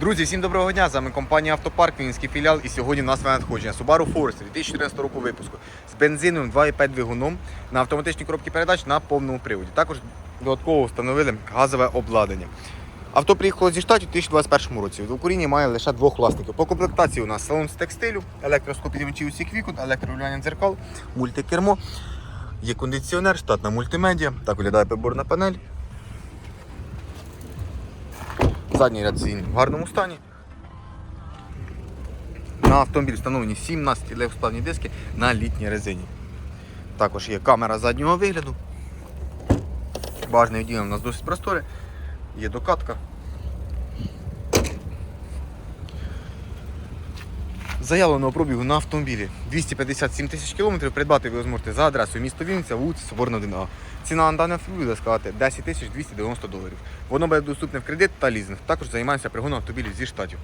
Друзі, всім доброго дня! З вами компанія Автопарк, Вінницький філіал. І сьогодні у нас надходження Subaru Forester 2014 року випуску з бензиновим 2,5 двигуном на автоматичній коробці передач на повному приводі. Також додатково встановили газове обладнання. Авто приїхало зі штатів у 2021 році. В Україні має лише двох власників. По комплектації у нас салон з текстилю, електроскопідівчі усіх вікон, електрорегулювання дзеркал, мультикермо, є кондиціонер, штатна мультимедіа. Так виглядає приборна панель. Задній ряд сидінь в гарному стані. На автомобіль встановлені 17 легкосплавні диски на літній резині. Також є камера заднього вигляду. Бажане відділення у нас досить просторе. Є докатка. Заявленого пробігу на автомобілі 257 тисяч кілометрів. Придбати ви зможете за адресою місто Вінниця, вулиця Соборна 1А. Ціна на дане автомобіль буде складати 10 тисяч 290 доларів. Воно буде доступне в кредит та лізинг. Також займаємося пригоном автомобілів зі штатів.